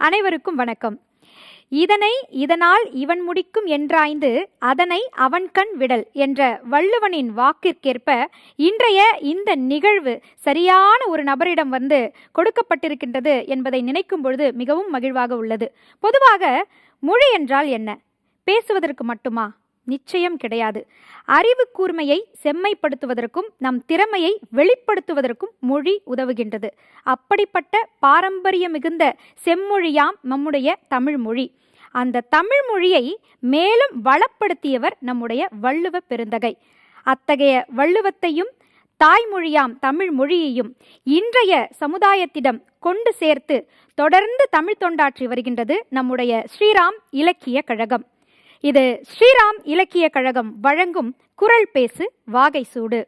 அனைவருக்கும் வணக்கம். இதனை இதனால் இவன் முடிக்கும் என்றாய்ந்து அதனை அவன் கண் விடல் என்ற வள்ளுவனின் வாக்கிற்கேற்ப இன்றைய இந்த நிகழ்வு சரியான ஒரு நபரிடம் வந்து கொடுக்கப்பட்டிருக்கின்றது என்பதை நினைக்கும் பொழுது மிகவும் மகிழ்வாக உள்ளது. பொதுவாக மொழி என்றால் என்ன? பேசுவதற்கு மட்டுமா? நிச்சயம் கிடையாது. அறிவு கூர்மையை செம்மைப்படுத்துவதற்கும் நம் திறமையை வெளிப்படுத்துவதற்கும் மொழி உதவுகின்றது. அப்படிப்பட்ட பாரம்பரிய மிகுந்த செம்மொழியாம் நம்முடைய தமிழ் மொழி. அந்த தமிழ் மொழியை மேலும் வளப்படுத்தியவர் நம்முடைய வள்ளுவ பெருந்தகை. அத்தகைய வள்ளுவத்தையும் தாய்மொழியாம் தமிழ் மொழியையும் இன்றைய சமுதாயத்திடம் கொண்டு சேர்த்து தொடர்ந்து தமிழ் தொண்டாற்றி வருகின்றது நம்முடைய ஸ்ரீராம் இலக்கிய கழகம். இது ஸ்ரீராம் இலக்கிய கழகம் வழங்கும் குரல் பேசு வாகை சூடு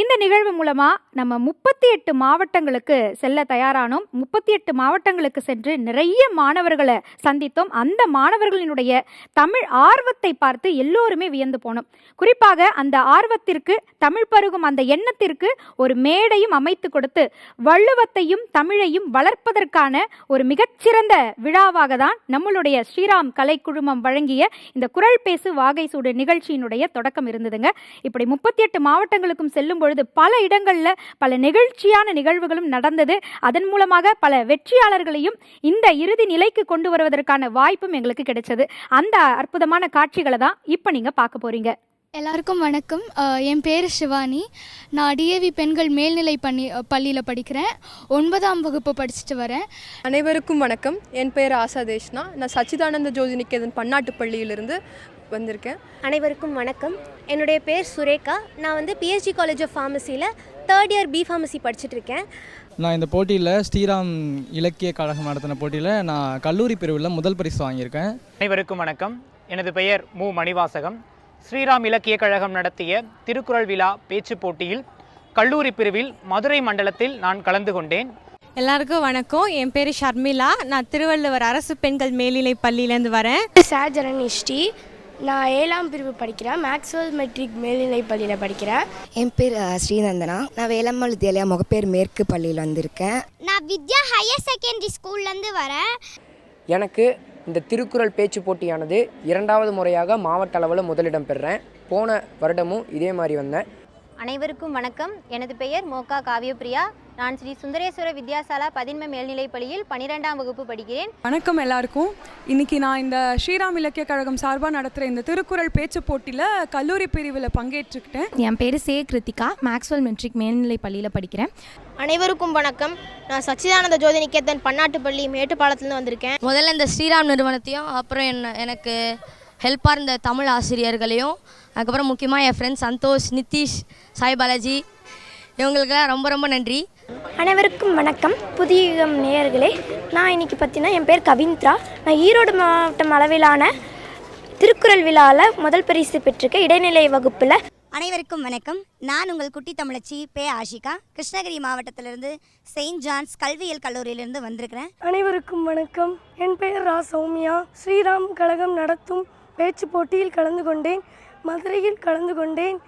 இந்த நிகழ்வு மூலமா நம்ம முப்பத்தி எட்டு மாவட்டங்களுக்கு செல்ல தயாரானோம். முப்பத்தி எட்டு மாவட்டங்களுக்கு சென்று நிறைய மாணவர்களை சந்தித்தோம். அந்த மாணவர்களினுடைய தமிழ் ஆர்வத்தை பார்த்து எல்லோருமே வியந்து போனோம். குறிப்பாக அந்த ஆர்வத்திற்கு தமிழ் பருகும் அந்த எண்ணத்திற்கு ஒரு மேடையும் அமைத்து கொடுத்து வள்ளுவத்தையும் தமிழையும் வளர்ப்பதற்கான ஒரு மிகச்சிறந்த விழாவாக தான் நம்மளுடைய ஸ்ரீராம் கலை குழுமம் வழங்கிய இந்த குரல் பேசு வாகை சூடு நிகழ்ச்சியினுடைய தொடக்கம் இருந்ததுங்க. இப்படி முப்பத்தி எட்டு மாவட்டங்களுக்கும் செல்லும் பொழுது பல இடங்கள்ல பல நெகிழ்ச்சியான நிகழ்வுகளும் நடந்தது. அதன் மூலமாக பல வெற்றியாளர்களையும் இந்த இறுதி நிலைக்கு கொண்டு வருவதற்கான வாய்ப்பும் எங்களுக்கு கிடைச்சது. அந்த அற்புதமான காட்சிகளை தான் இப்போ நீங்க பார்க்க போறீங்க. எல்லாருக்கும் வணக்கம். என் பேர் சிவானி நான் டிஏவி பெண்கள் மேல்நிலை பண்ணி பள்ளியில் படிக்கிறேன். ஒன்பதாம் வகுப்பு படிச்சுட்டு வரேன். அனைவருக்கும் வணக்கம். என் பெயர் ஆசா தேஷ்னா. நான் சச்சிதானந்த ஜோதி நிகேதன் பன்னாட்டு பள்ளியிலிருந்து வந்திருக்கேன். அனைவருக்கும் வணக்கம். என்னுடைய பேர் சுரேகா. நான் வந்து பிஎஸ்ஜி காலேஜ் ஆஃப் ஃபார்மசியில் தேர்ட் இயர் பி ஃபார்மசி படிச்சுட்டு இருக்கேன் நான் இந்த போட்டியில் ஸ்ரீராம் இலக்கிய கழகம் நடத்தின போட்டியில் நான் கல்லூரி பிரிவில் முதல் பரிசு வாங்கியிருக்கேன். அனைவருக்கும் வணக்கம். எனது பெயர் மு. மணிவாசகம். ஸ்ரீராம் இலக்கிய கழகம் நடத்திய திருக்குறள் விழா பேச்சுப் போட்டியில் கல்லூரி பிரிவில் மதுரை மண்டலத்தில் நான் கலந்து கொண்டேன். எல்லாருக்கும் வணக்கம். என் பேர் ஷர்மிளா. நான் திருவள்ளுவர் அரசு பெண்கள் மேல்நிலை பள்ளியிலேருந்து வரேன். சார் ஜனனிஷ்டி நான் ஏழாம் பிரிவு படிக்கிறேன். மேக்ஸ்வெல் மெட்ரிக் மேல்நிலை பள்ளியில் படிக்கிறேன். என் பேர் அஹ், ஸ்ரீநந்தனா. நான் வேலம்மாள் வித்யாலயா முகப்பேர் மேற்கு பள்ளியில் வந்திருக்கேன். நான் வித்யா ஹையர் செகண்டரி ஸ்கூல்லேருந்து வரேன். எனக்கு இந்த திருக்குறள் பேச்சு போட்டியானது இரண்டாவது முறையாக மாவட்ட அளவில் முதலிடம் பெறுறேன். போன வருடமும் இதே மாதிரி வந்தேன். அனைவருக்கும் வணக்கம். எனது பெயர் மோகா காவியபிரியா நான் ஸ்ரீ சுந்தரேஸ்வர வித்யாசாலா பதின்ம மேல்நிலைப் பள்ளியில் பன்னிரெண்டாம் வகுப்பு படிக்கிறேன். வணக்கம் எல்லாருக்கும். இன்னைக்கு நான் இந்த ஸ்ரீராம் இலக்கிய கழகம் சார்பாக நடத்துகிற இந்த திருக்குறள் பேச்சு போட்டியில் கல்லூரி பிரிவில் பங்கேற்றுக்கிட்டேன். என் பேர் சே கிருத்திகா மேக்ஸ்வெல் மெட்ரிக் மேல்நிலை பள்ளியில் படிக்கிறேன். அனைவருக்கும் வணக்கம். நான் சச்சிதானந்த ஜோதி நிகேதன் பன்னாட்டு பள்ளி மேட்டுப்பாளத்துலேருந்து வந்திருக்கேன். முதல்ல இந்த ஸ்ரீராம் நிறுவனத்தையும் அப்புறம் என்ன எனக்கு ஹெல்ப்பாக இருந்த தமிழ் ஆசிரியர்களையும் அதுக்கப்புறம் முக்கியமாக என் ஃப்ரெண்ட்ஸ் சந்தோஷ் நிதிஷ் சாய் பாலாஜி இவங்களுக்கெல்லாம் ரொம்ப ரொம்ப நன்றி. அனைவருக்கும் வணக்கம். புதிய யுகம் நேயர்களே நான் இன்னைக்கு பார்த்தீங்கன்னா என் பேர் கவிந்த்ரா. நான் ஈரோடு மாவட்டம் அளவிலான திருக்குறள் விழாவில் முதல் பரிசு பெற்றிருக்கேன். இடைநிலை வகுப்பில். அனைவருக்கும் வணக்கம். நான் உங்கள் குட்டி தமிழச்சி பே ஆஷிகா. கிருஷ்ணகிரி மாவட்டத்திலிருந்து செயின்ட் ஜான்ஸ் கல்வியியல் கல்லூரியிலிருந்து வந்திருக்கிறேன். அனைவருக்கும் வணக்கம். என் பெயர் ரா சௌமியா. ஸ்ரீராம் கழகம் நடத்தும் பேச்சு போட்டியில் கலந்து கொண்டேன். மதுரையில் கலந்து கொண்டேன்.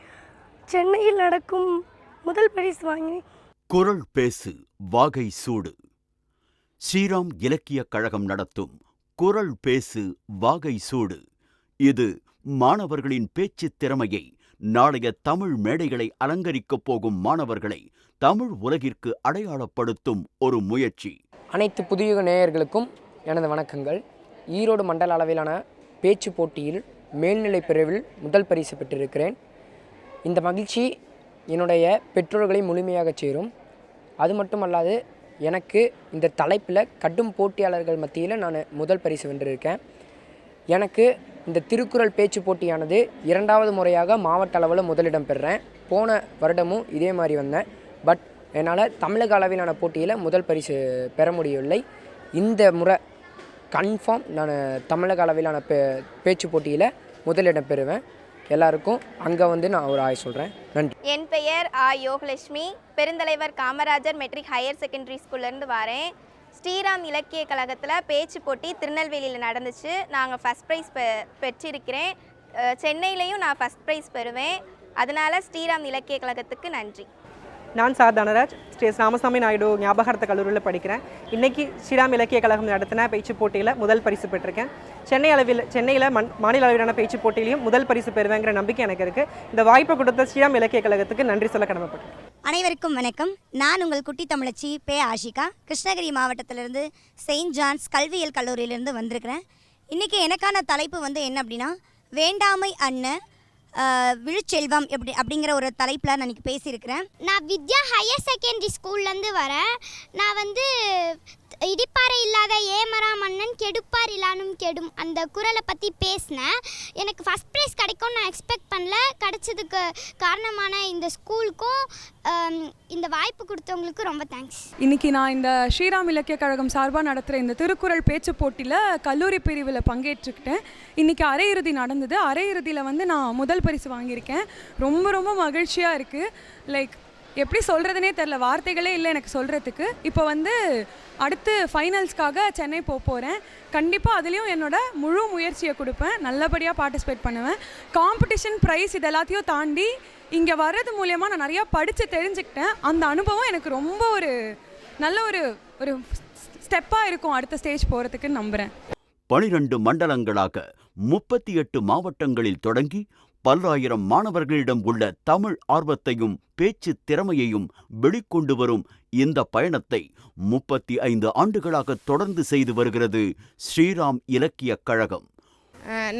சென்னையில் நடக்கும் முதல் பரிசு வாங்கினேன். குரல் பேசு வாகை சூடு. ஸ்ரீராம் இலக்கியக் கழகம் நடத்தும் குரல் பேசு வாகை சூடு. இது மாணவர்களின் பேச்சுத் திறமையை நாளைய தமிழ் மேடைகளை அலங்கரிக்கப் போகும் மாணவர்களை தமிழ் உலகிற்கு அடையாளப்படுத்தும் ஒரு முயற்சி. அனைத்து புதியுக நேயர்களுக்கும் எனது வணக்கங்கள். ஈரோடு மண்டல அளவிலான பேச்சு போட்டியில் மேல்நிலை பிரிவில் முதல் பரிசு பெற்றிருக்கிறேன். இந்த மகிழ்ச்சி என்னுடைய பெற்றோர்களை முழுமையாக சேரும். அது மட்டும் அல்லாது எனக்கு இந்த தலைப்பில் கடும் போட்டியாளர்கள் மத்தியில் நான் முதல் பரிசு வென்றிருக்கேன். எனக்கு இந்த திருக்குறள் பேச்சு போட்டியானது இரண்டாவது முறையாக மாவட்ட அளவில் முதலிடம் பெறுறேன். போன வருடமும் இதே மாதிரி வந்தேன். பட் என்னால் தமிழக அளவிலான போட்டியில் முதல் பரிசு பெற முடியவில்லை. இந்த முறை கன்ஃபார்ம் நான் தமிழக அளவிலான பே பேச்சு போட்டியில் முதலிடம் பெறுவேன். எல்லாருக்கும் அங்கே வந்து நான் ஒரு ஆய் சொல்கிறேன் நன்றி. என் பெயர் ஆ யோகலட்சுமி. பெருந்தலைவர் காமராஜர் மெட்ரிக் ஹையர் செகண்டரி ஸ்கூல்லேருந்து வரேன். ஸ்ரீராம் இலக்கிய கழகத்தில் பேச்சு போட்டி திருநெல்வேலியில் நடந்துச்சு. நாங்கள் ஃபஸ்ட் ப்ரைஸ் பெ பெற்றிருக்கிறேன். சென்னையிலையும் நான் ஃபஸ்ட் ப்ரைஸ் பெறுவேன். அதனால் ஸ்ரீராம் இலக்கிய கழகத்துக்கு நன்றி. நான் சார் தனராஜ் ஸ்ரீ ராமசாமி நாயுடு ஞாபகார்த்த கல்லூரியில் படிக்கிறேன். இன்னைக்கு ஸ்ரீராம் இலக்கிய கழகம் நடத்தின பேச்சு போட்டியில் முதல் பரிசு பெற்றிருக்கேன். சென்னை அளவில் சென்னையில் மண் மாநில அளவிலான பேச்சு போட்டியிலையும் முதல் பரிசு பெறுவேங்கிற நம்பிக்கை எனக்கு இருக்குது இந்த வாய்ப்பை கொடுத்த ஸ்ரீராம் இலக்கிய கழகத்துக்கு நன்றி சொல்ல கடமைப்பட்டேன். அனைவருக்கும் வணக்கம். நான் உங்கள் குட்டி தமிழச்சி பே ஆஷிகா. கிருஷ்ணகிரி மாவட்டத்திலிருந்து செயின்ட் ஜான்ஸ் கல்வியியல் கல்லூரியிலிருந்து வந்திருக்கிறேன். இன்றைக்கி எனக்கான தலைப்பு வந்து என்ன அப்படின்னா வேண்டாமை அண்ணன் விழுச்செல்வம் எப்படி அப்படிங்கிற ஒரு தலைப்பில் நான் இன்னைக்கு பேசியிருக்கிறேன். நான் வித்யா ஹையர் செகண்டரி ஸ்கூல்லேருந்து வரேன். நான் வந்து இடிப்பாறை இல்லாத ஏமரா மன்னன் கெடுப்பார் இல்லானும் கெடும் அந்த குரலை பற்றி பேசினேன். எனக்கு ஃபஸ்ட் ப்ரைஸ் கிடைக்கும்னு நான் எக்ஸ்பெக்ட் பண்ணல. கிடைச்சதுக்கு காரணமான இந்த ஸ்கூலுக்கும் Um, இந்த வாய்ப்பு கொடுத்தவங்களுக்கு ரொம்ப தேங்க்ஸ் இன்னைக்கு நான் இந்த ஸ்ரீராம் இலக்கிய கழகம் சார்பாக நடத்துகிற இந்த திருக்குறள் பேச்சு போட்டியில் கல்லூரி பிரிவில் பங்கேற்றுக்கிட்டேன். இன்னைக்கு அரையிறுதி நடந்தது. அரையிறுதியில் வந்து நான் முதல் பரிசு வாங்கியிருக்கேன். ரொம்ப ரொம்ப மகிழ்ச்சியாக இருக்குது லைக் எப்படி சொல்கிறதுனே தெரில வார்த்தைகளே இல்லை எனக்கு சொல்கிறதுக்கு இப்போ வந்து அடுத்து ஃபைனல்ஸ்க்காக சென்னை போக போகிறேன் கண்டிப்பாக அதுலேயும் என்னோட முழு முயற்சியை கொடுப்பேன். நல்லபடியாக பார்ட்டிசிபேட் பண்ணுவேன். காம்படிஷன் ப்ரைஸ் இது எல்லாத்தையும் தாண்டி இங்கே வர்றது மூலயமா நான் நிறையா படித்து தெரிஞ்சுக்கிட்டேன். அந்த அனுபவம் எனக்கு ரொம்ப ஒரு நல்ல ஒரு ஒரு ஸ்டெப்பாக இருக்கும் அடுத்த ஸ்டேஜ் போகிறதுக்குன்னு நம்புகிறேன் பனிரண்டு மண்டலங்களாக முப்பத்தி எட்டு மாவட்டங்களில் தொடங்கி பல்லாயிரம் மாணவர்களிடம் உள்ள தமிழ் ஆர்வத்தையும் பேச்சு திறமையையும் வெளிக்கொண்டு வரும் இந்த பயணத்தை முப்பத்தி ஐந்து ஆண்டுகளாக தொடர்ந்து செய்து வருகிறது ஸ்ரீராம் இலக்கியக் கழகம்.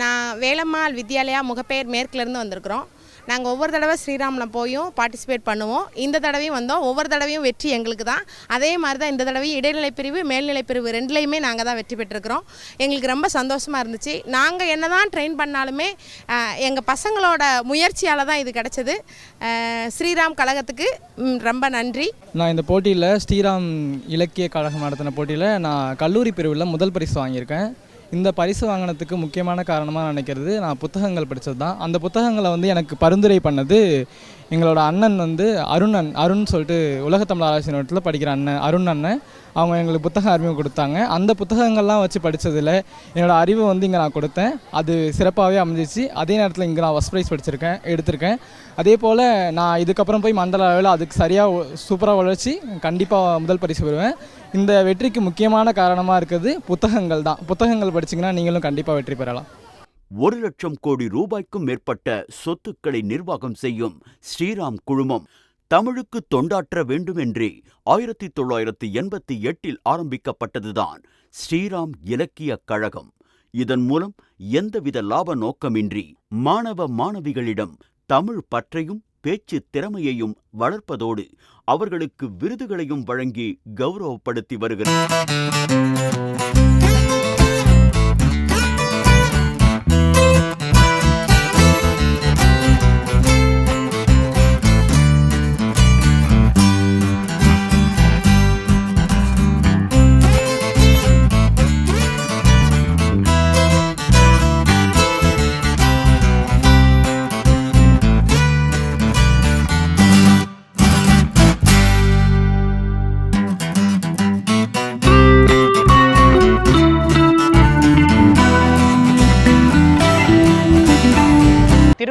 நான் வேலம்மாள் வித்யாலயா முகப்பேர் மேற்குலேருந்து வந்திருக்கிறோம். நாங்கள் ஒவ்வொரு தடவை ஸ்ரீராமில் போயும் பார்ட்டிசிபேட் பண்ணுவோம். இந்த தடவையும் வந்தோம். ஒவ்வொரு தடவையும் வெற்றி எங்களுக்கு தான். அதே மாதிரி தான் இந்த தடவையும் இடைநிலை பிரிவு மேல்நிலை பிரிவு ரெண்டுலேயுமே நாங்கள் தான் வெற்றி பெற்றிருக்கிறோம். எங்களுக்கு ரொம்ப சந்தோஷமாக இருந்துச்சு. நாங்கள் என்ன தான் ட்ரெயின் பண்ணாலுமே எங்கள் பசங்களோட முயற்சியால் தான் இது கிடச்சிது. ஸ்ரீராம் கழகத்துக்கு ரொம்ப நன்றி. நான் இந்த போட்டியில் ஸ்ரீராம் இலக்கிய கழகம் நடத்தின போட்டியில் நான் கல்லூரி பிரிவில் முதல் பரிசு வாங்கியிருக்கேன். இந்த பரிசு வாங்கினதுக்கு முக்கியமான காரணமாக நினைக்கிறது நான் புத்தகங்கள் படித்தது தான் அந்த புத்தகங்களை வந்து எனக்கு பரிந்துரை பண்ணது எங்களோட அண்ணன் வந்து அருண் அருண் சொல்லிட்டு உலகத்தமிழ் ஆராய்ச்சி நிறுவனத்தில் படிக்கிற அண்ணன் அருண் அண்ணன். அவங்க எங்களுக்கு புத்தகம் அறிமுகம் கொடுத்தாங்க. அந்த புத்தகங்கள்லாம் வச்சு படித்ததில் என்னோட அறிவை வந்து இங்கே நான் கொடுத்தேன். அது சிறப்பாகவே அமைஞ்சிச்சு. அதே நேரத்தில் இங்கே நான் ஃபஸ்ட் ப்ரைஸ் படிச்சிருக்கேன் எடுத்திருக்கேன். அதே போல் நான் இதுக்கப்புறம் போய் மண்டல அளவில் அதுக்கு சரியாக சூப்பராக உழைச்சி கண்டிப்பாக முதல் பரிசு பெறுவேன். இந்த வெற்றிக்கு முக்கியமான காரணமாக இருக்கிறது புத்தகங்கள் தான். புத்தகங்கள் படிச்சிங்கன்னா நீங்களும் கண்டிப்பாக வெற்றி பெறலாம். ஒரு லட்சம் கோடி ரூபாய்க்கும் மேற்பட்ட சொத்துக்களை நிர்வாகம் செய்யும் ஸ்ரீராம் குழுமம். தமிழுக்கு தொண்டாற்ற வேண்டுமென்றே ஆயிரத்தி தொள்ளாயிரத்தி எண்பத்தி எட்டில் ஆரம்பிக்கப்பட்டதுதான் ஸ்ரீராம் இலக்கியக் கழகம். இதன் மூலம் எந்தவித லாப நோக்கமின்றி மாணவ மாணவிகளிடம் தமிழ் பற்றையும் பேச்சு திறமையையும் வளர்ப்பதோடு அவர்களுக்கு விருதுகளையும் வழங்கி கௌரவப்படுத்தி வருகிறார்.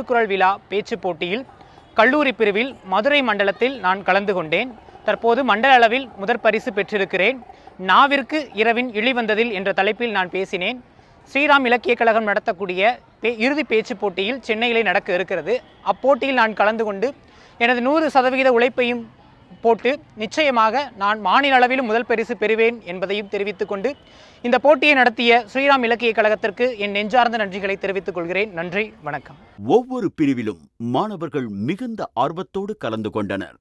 திருக்குறள் விழா பேச்சு போட்டியில் கல்லூரி பிரிவில் மதுரை மண்டலத்தில் நான் கலந்து கொண்டேன். தற்போது மண்டல அளவில் முதற் பரிசு பெற்றிருக்கிறேன். நாவிற்கு இரவின் இழிவந்ததில் என்ற தலைப்பில் நான் பேசினேன். ஸ்ரீராம் இலக்கியக் கழகம் நடத்தக்கூடிய பே இறுதி பேச்சு போட்டியில் சென்னையிலே நடக்க இருக்கிறது. அப்போட்டியில் நான் கலந்து கொண்டு எனது நூறு சதவிகித உழைப்பையும் போட்டு நிச்சயமாக நான் மாநில அளவிலும் முதல் பரிசு பெறுவேன் என்பதையும் தெரிவித்துக் கொண்டு இந்த போட்டியை நடத்திய ஸ்ரீராம் இலக்கிய கழகத்திற்கு என் நெஞ்சார்ந்த நன்றிகளை தெரிவித்துக் கொள்கிறேன். நன்றி வணக்கம். ஒவ்வொரு பிரிவிலும் மாணவர்கள் மிகுந்த ஆர்வத்தோடு கலந்து கொண்டனர்.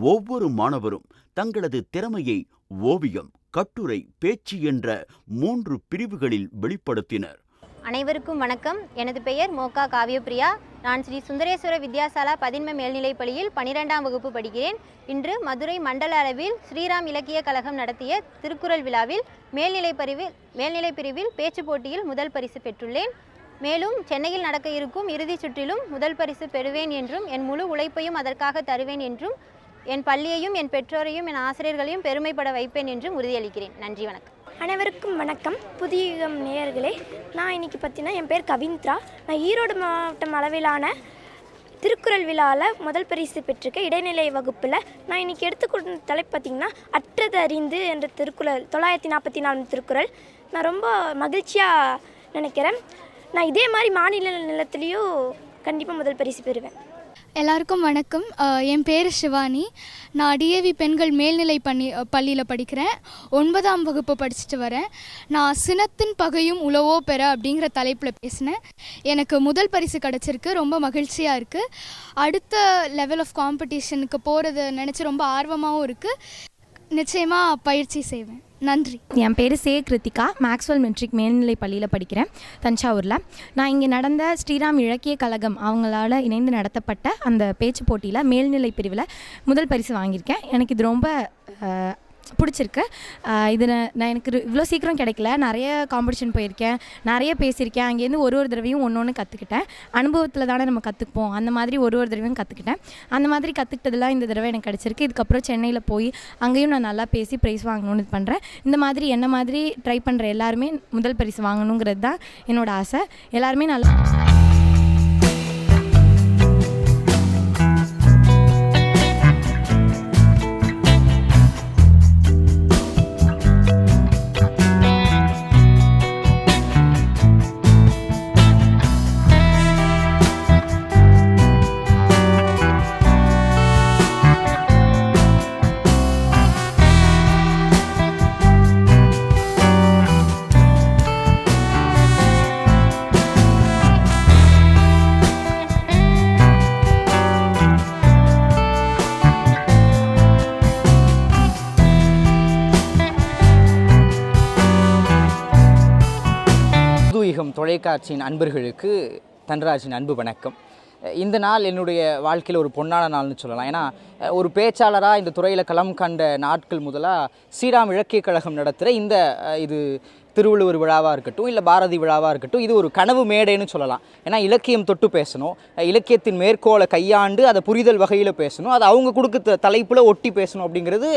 ஒவ்வொரு மாணவரும் தங்களது திறமையை ஓவியம் கட்டுரை பேச்சு என்ற மூன்று பிரிவுகளில் வெளிப்படுத்தினர். அனைவருக்கும் வணக்கம். எனது பெயர் மோகா காவியபிரியா நான் ஸ்ரீ சுந்தரேஸ்வர வித்யாசாலா பதின்ம மேல்நிலைப் பள்ளியில் பனிரெண்டாம் வகுப்பு படிக்கிறேன். இன்று மதுரை மண்டல அளவில் ஸ்ரீராம் இலக்கிய கழகம் நடத்திய திருக்குறள் விழாவில் மேல்நிலை பிரிவில் மேல்நிலை பிரிவில் பேச்சு போட்டியில் முதல் பரிசு பெற்றுள்ளேன். மேலும் சென்னையில் நடக்க இருக்கும் இறுதிச் சுற்றிலும் முதல் பரிசு பெறுவேன் என்றும் என் முழு உழைப்பையும் அதற்காக தருவேன் என்றும் என் பள்ளியையும் என் பெற்றோரையும் என் ஆசிரியர்களையும் பெருமைப்பட வைப்பேன் என்றும் உறுதியளிக்கிறேன். நன்றி வணக்கம். அனைவருக்கும் வணக்கம். புதிய யுகம் நேயர்களே நான் இன்னைக்கு பார்த்தீங்கன்னா என் பேர் கவிந்த்ரா. நான் ஈரோடு மாவட்டம் அளவிலான திருக்குறள் விழாவில் முதல் பரிசு பெற்றிருக்க இடைநிலை வகுப்பில் நான் இன்னைக்கு எடுத்துக்கொண்ட தலைப்பு பார்த்திங்கன்னா அற்றது அறிந்து என்ற திருக்குறள் தொள்ளாயிரத்தி நாற்பத்தி நாலு திருக்குறள். நான் ரொம்ப மகிழ்ச்சியாக நினைக்கிறேன். நான் இதே மாதிரி மாநில நிலத்துலேயும் கண்டிப்பாக முதல் பரிசு பெறுவேன். எல்லாருக்கும் வணக்கம். என் பேர் சிவானி நான் டிஏவி பெண்கள் மேல்நிலை பள்ளி பள்ளியில் படிக்கிறேன். ஒன்பதாம் வகுப்பு படிச்சுட்டு வரேன். நான் சினத்தின் பகையும் உழவோ பெற அப்படிங்கிற தலைப்பில் பேசினேன். எனக்கு முதல் பரிசு கிடச்சிருக்கு. ரொம்ப மகிழ்ச்சியாக இருக்குது அடுத்த லெவல் ஆஃப் காம்படிஷனுக்கு போகிறத நினச்சி ரொம்ப ஆர்வமாகவும் இருக்குது நிச்சயமாக பயிற்சி செய்வேன். நன்றி. என் பேர் சே கிருத்திகா. மேக்ஸ்வெல் மெட்ரிக் மேல்நிலை பள்ளியில் படிக்கிறேன். தஞ்சாவூரில். நான் இங்கே நடந்த ஸ்ரீராம் இலக்கிய கழகம் அவங்களால இணைந்து நடத்தப்பட்ட அந்த பேச்சு போட்டியில் மேல்நிலை பிரிவில் முதல் பரிசு வாங்கியிருக்கேன். எனக்கு இது ரொம்ப பிடிச்சிருக்கு. இது நான் எனக்கு இவ்வளோ சீக்கிரம் கிடைக்கல. நிறைய காம்படிஷன் போயிருக்கேன். நிறைய பேசியிருக்கேன். அங்கேருந்து ஒரு ஒரு தடவையும் ஒன்று ஒன்று கற்றுக்கிட்டேன் அனுபவத்தில் தானே நம்ம கற்றுப்போம் அந்த மாதிரி ஒரு ஒரு தடவையும் கற்றுக்கிட்டேன் அந்த மாதிரி கற்றுக்கிட்டதெல்லாம் இந்த தடவை எனக்கு கிடச்சிருக்கு. இதுக்கப்புறம் சென்னையில் போய் அங்கேயும் நான் நல்லா பேசி ப்ரைஸ் வாங்கணும்னு இது பண்ணுறேன் இந்த மாதிரி என்ன மாதிரி ட்ரை பண்ணுற எல்லாருமே முதல் பரிசு வாங்கணுங்கிறது தான் என்னோடய ஆசை. எல்லாருமே நல்லா புதுயுகம் தொலைக்காட்சியின் அன்பர்களுக்கு தன்ராஜின் அன்பு வணக்கம். இந்த நாள் என்னுடைய வாழ்க்கையில் ஒரு பொன்னான நாள்னு சொல்லலாம். ஏன்னா ஒரு பேச்சாளராக இந்த துறையில் களம் கண்ட நாட்கள் முதலாக ஸ்ரீராம் இலக்கிய கழகம் நடத்துகிற இந்த இது திருவள்ளுவர் விழாவாக இருக்கட்டும் இல்லை பாரதி விழாவாக இருக்கட்டும் இது ஒரு கனவு மேடைன்னு சொல்லலாம். ஏன்னா இலக்கியம் தொட்டு பேசணும். இலக்கியத்தின் மேற்கோளை கையாண்டு அதை புரிதல் வகையில் பேசணும். அது அவங்க கொடுக்க தலைப்பில் ஒட்டி பேசணும் அப்படிங்கிறது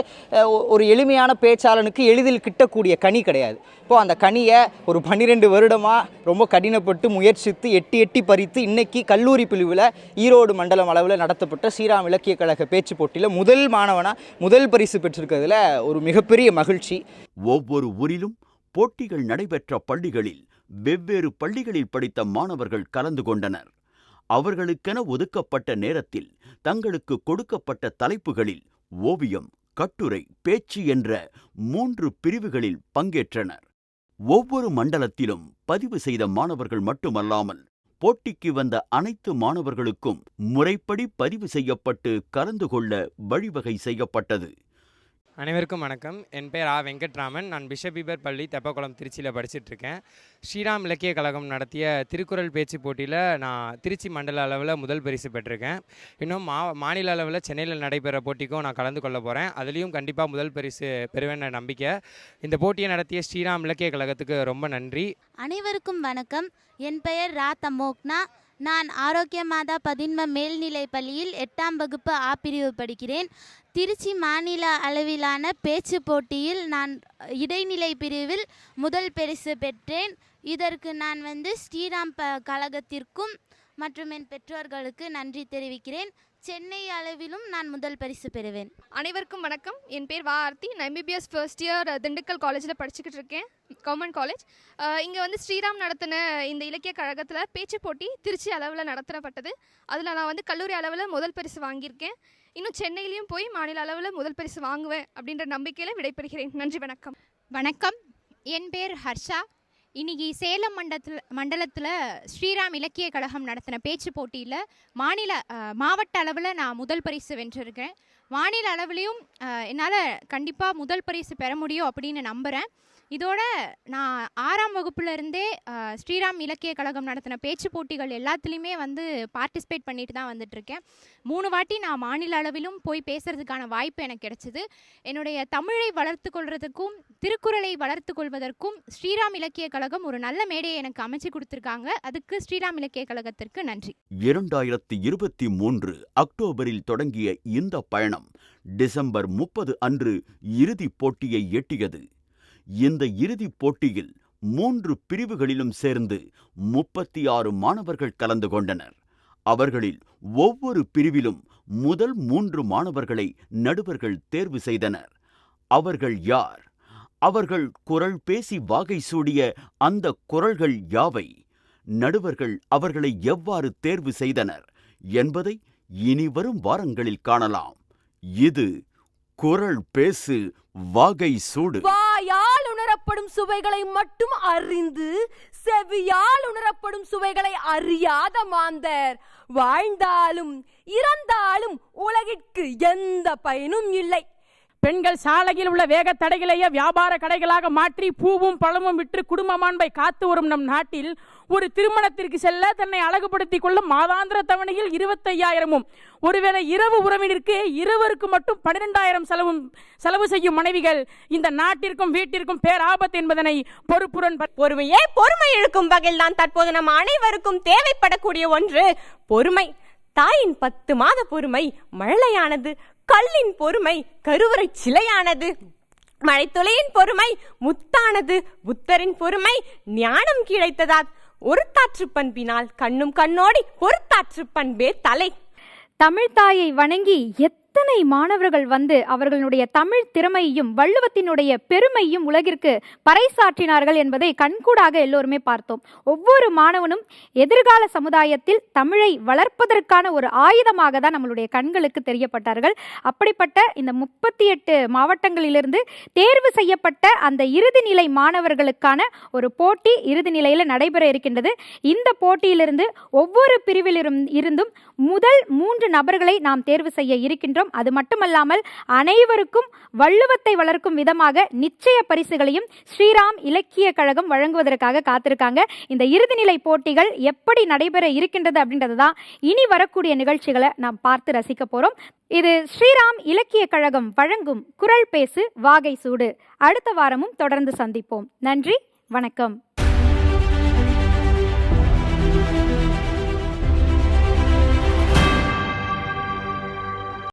ஒரு எளிமையான பேச்சாளனுக்கு எளிதில் கிட்டக்கூடிய கனி கிடையாது. இப்போது அந்த கனியை ஒரு பன்னிரெண்டு வருடமாக ரொம்ப கடினப்பட்டு முயற்சித்து எட்டி எட்டி பறித்து இன்றைக்கி கல்லூரி பிரிவில் ஈரோடு மண்டலம் அளவில் நடத்தப்பட்ட ஸ்ரீராம் இலக்கிய கழக பேச்சு போட்டியில் முதல் மாணவனாக முதல் பரிசு பெற்றிருக்கிறதுல ஒரு மிகப்பெரிய மகிழ்ச்சி. ஒவ்வொரு ஊரிலும் போட்டிகள் நடைபெற்ற பள்ளிகளில் வெவ்வேறு பள்ளிகளில் படித்த மாணவர்கள் கலந்து கொண்டனர். அவர்களுக்கென ஒதுக்கப்பட்ட நேரத்தில் தங்களுக்கு கொடுக்கப்பட்ட தலைப்புகளில் ஓவியம் கட்டுரை பேச்சு என்ற மூன்று பிரிவுகளில் பங்கேற்றனர். ஒவ்வொரு மண்டலத்திலும் பதிவு செய்த மாணவர்கள் மட்டுமல்லாமல் போட்டிக்கு வந்த அனைத்து மாணவர்களுக்கும் முறைப்படி பதிவு செய்யப்பட்டு கலந்து கொள்ள வழிவகை செய்யப்பட்டது. அனைவருக்கும் வணக்கம். என் பேர் ஆ. வெங்கட்ராமன். நான் பிஷப் பீபர் பள்ளி தெப்பக்குளம் திருச்சியில் படிச்சுட்டு இருக்கேன் ஸ்ரீராம் இலக்கிய கழகம் நடத்திய திருக்குறள் பேச்சு போட்டியில் நான் திருச்சி மண்டல அளவில் முதல் பரிசு பெற்றிருக்கேன். இன்னும் மா மாநில அளவில் சென்னையில் நடைபெற போட்டிக்கும் நான் கலந்து கொள்ள போகிறேன் அதுலேயும் கண்டிப்பாக முதல் பரிசு பெறுவேன் நம்பிக்கை. இந்த போட்டியை நடத்திய ஸ்ரீராம் இலக்கிய கழகத்துக்கு ரொம்ப நன்றி. அனைவருக்கும் வணக்கம். என் பெயர் ரா. தமோக்னா. நான் ஆரோக்கியமாதா பதின்ம மேல்நிலை பள்ளியில் எட்டாம் வகுப்பு ஆ பிரிவு படிக்கிறேன். திருச்சி மாநில அளவிலான பேச்சு போட்டியில் நான் இடைநிலை பிரிவில் முதல் பரிசு பெற்றேன். இதற்கு நான் வந்து ஸ்ரீராம் ப கழகத்திற்கும் மற்றும் என் பெற்றோர்களுக்கு நன்றி தெரிவிக்கிறேன். சென்னை அளவிலும் நான் முதல் பரிசு பெறுவேன். அனைவருக்கும் வணக்கம். என் பேர் வா ஆர்த்தி நான் எம்பிபிஎஸ் ஃபர்ஸ்ட் இயர் திண்டுக்கல் காலேஜில் படிச்சுக்கிட்டு இருக்கேன். கவர்மெண்ட் காலேஜ் இங்கே வந்து ஸ்ரீராம் நடத்தின இந்த இலக்கிய கழகத்தில் பேச்சு போட்டி திருச்சி அளவில் நடத்தப்பட்டது. அதில் நான் வந்து கல்லூரி அளவில் முதல் பரிசு வாங்கியிருக்கேன். இன்னும் சென்னையிலையும் போய் மாநில அளவில் முதல் பரிசு வாங்குவேன் அப்படின்ற நம்பிக்கையில் விடைபெறுகிறேன். நன்றி வணக்கம். வணக்கம். என் பேர் ஹர்ஷா. இன்னைக்கு சேலம் மண்டலத்தில் மண்டலத்தில் ஸ்ரீராம் இலக்கிய கழகம் நடத்தின பேச்சு போட்டியில் மாநில மாவட்ட அளவில் நான் முதல் பரிசு வென்றிருக்கேன் மாநில அளவுலேயும் என்னால் கண்டிப்பாக முதல் பரிசு பெற முடியும் அப்படின்னு நம்புகிறேன் இதோட நான் ஆறாம் வகுப்புல இருந்தே ஸ்ரீராம் இலக்கிய கழகம் நடத்தின பேச்சு போட்டிகள் எல்லாத்துலேயுமே வந்து பார்ட்டிசிபேட் பண்ணிட்டு தான் வந்துட்டுருக்கேன். மூணு வாட்டி நான் மாநில அளவிலும் போய் பேசுறதுக்கான வாய்ப்பு எனக்கு கிடைச்சிது. என்னுடைய தமிழை வளர்த்து கொள்றதுக்கும் திருக்குறளை வளர்த்து கொள்வதற்கும் ஸ்ரீராம் இலக்கிய கழகம் ஒரு நல்ல மேடையை எனக்கு அமைச்சு கொடுத்துருக்காங்க. அதுக்கு ஸ்ரீராம் இலக்கிய கழகத்திற்கு நன்றி. இரண்டாயிரத்தி இருபத்தி மூன்று அக்டோபரில் தொடங்கிய இந்த பயணம் டிசம்பர் முப்பது அன்று இறுதிப் போட்டியை எட்டியது. இந்த இறுதிப் போட்டியில் மூன்று பிரிவுகளிலும் சேர்ந்து முப்பத்தி ஆறு மாணவர்கள் கலந்து கொண்டனர். அவர்களில் ஒவ்வொரு பிரிவிலும் முதல் மூன்று மாணவர்களை நடுவர்கள் தேர்வு செய்தனர். அவர்கள் யார்? அவர்கள் குரல் பேசி வாகை சூடிய அந்த குரல்கள் யாவை? நடுவர்கள் அவர்களை எவ்வாறு தேர்வு செய்தனர் என்பதை இனி வரும் வாரங்களில் காணலாம். இது குரல் பேசு வாகை சூடு. உணரப்படும் சுவைகளை மட்டும் அறிந்து செவியால் உணரப்படும் சுவைகளை அறியாத மாந்தர். வாழ்ந்தாலும் இறந்தாலும் உலகிற்கு எந்த பயனும் இல்லை. பெண்கள் சாலையில் உள்ள வேக தடைகளையே வியாபார கடைகளாக மாற்றி பூவும் பழமும் விற்று குடும்பமாண்பை காத்து வரும் நம் நாட்டில் ஒரு திருமணத்திற்கு செல்ல தன்னை அழகுபடுத்திக் கொள்ளும் மாதாந்திர தவணையில் இருபத்தையாயிரமும். ஒருவேளை இரவு உறவினருக்கு இருவருக்கு மட்டும் பன்னிரெண்டாயிரம் செலவும் செலவு செய்யும் மனைவிகள் இந்த நாட்டிற்கும் வீட்டிற்கும் பேராபத்து என்பதனை பொறுப்புடன் பொறுமையே பொறுமை இழுக்கும் வகையில் தான் தற்போது நம் அனைவருக்கும் தேவைப்படக்கூடிய ஒன்று பொறுமை. தாயின் பத்து மாத பொறுமை மழலையானது. கல்லின் பொறுமை கருவறை சிலையானது. மழைத்துளையின் பொறுமை முத்தானது. புத்தரின் பொறுமை ஞானம் கிடைத்ததால் ஒருத்தாற்று பண்பினால் கண்ணும் கண்ணோடி பொறுத்தாற்று பண்பே தலை. தமிழ்தாயை வணங்கி எத்தனை மாணவர்கள் வந்து அவர்களுடைய தமிழ் திறமையையும் வள்ளுவத்தினுடைய பெருமையும் உலகிற்கு பறைசாற்றினார்கள் என்பதை கண்கூடாக எல்லோருமே பார்த்தோம். ஒவ்வொரு மாணவனும் எதிர்கால சமுதாயத்தில் தமிழை வளர்ப்பதற்கான ஒரு ஆயுதமாக தான் நம்மளுடைய கண்களுக்கு தெரியப்பட்டார்கள். அப்படிப்பட்ட இந்த முப்பத்தி எட்டு மாவட்டங்களிலிருந்து தேர்வு செய்யப்பட்ட அந்த இறுதிநிலை மாணவர்களுக்கான ஒரு போட்டி இறுதி நிலையில் நடைபெற இருக்கின்றது. இந்த போட்டியிலிருந்து ஒவ்வொரு பிரிவிலிரும் இருந்தும் முதல் மூன்று நபர்களை நாம் தேர்வு செய்ய இருக்கின்றோம். அது மட்டுமல்லாமல் அனைவருக்கும் வள்ளுவத்தை வளர்க்கும் விதமாக நிச்சய பரிசுகளையும் ஸ்ரீராம் இலக்கிய கழகம் வழங்குவதற்காக காத்திருக்காங்க. இந்த இறுதிநிலை போட்டிகள் எப்படி நடைபெற இருக்கின்றது அப்படின்றது தான் இனி வரக்கூடிய நிகழ்ச்சிகளை நாம் பார்த்து ரசிக்க போறோம். இது ஸ்ரீராம் இலக்கிய கழகம் வழங்கும் குரல் பேசு வாகை சூடு. அடுத்த வாரமும் தொடர்ந்து சந்திப்போம். நன்றி வணக்கம்.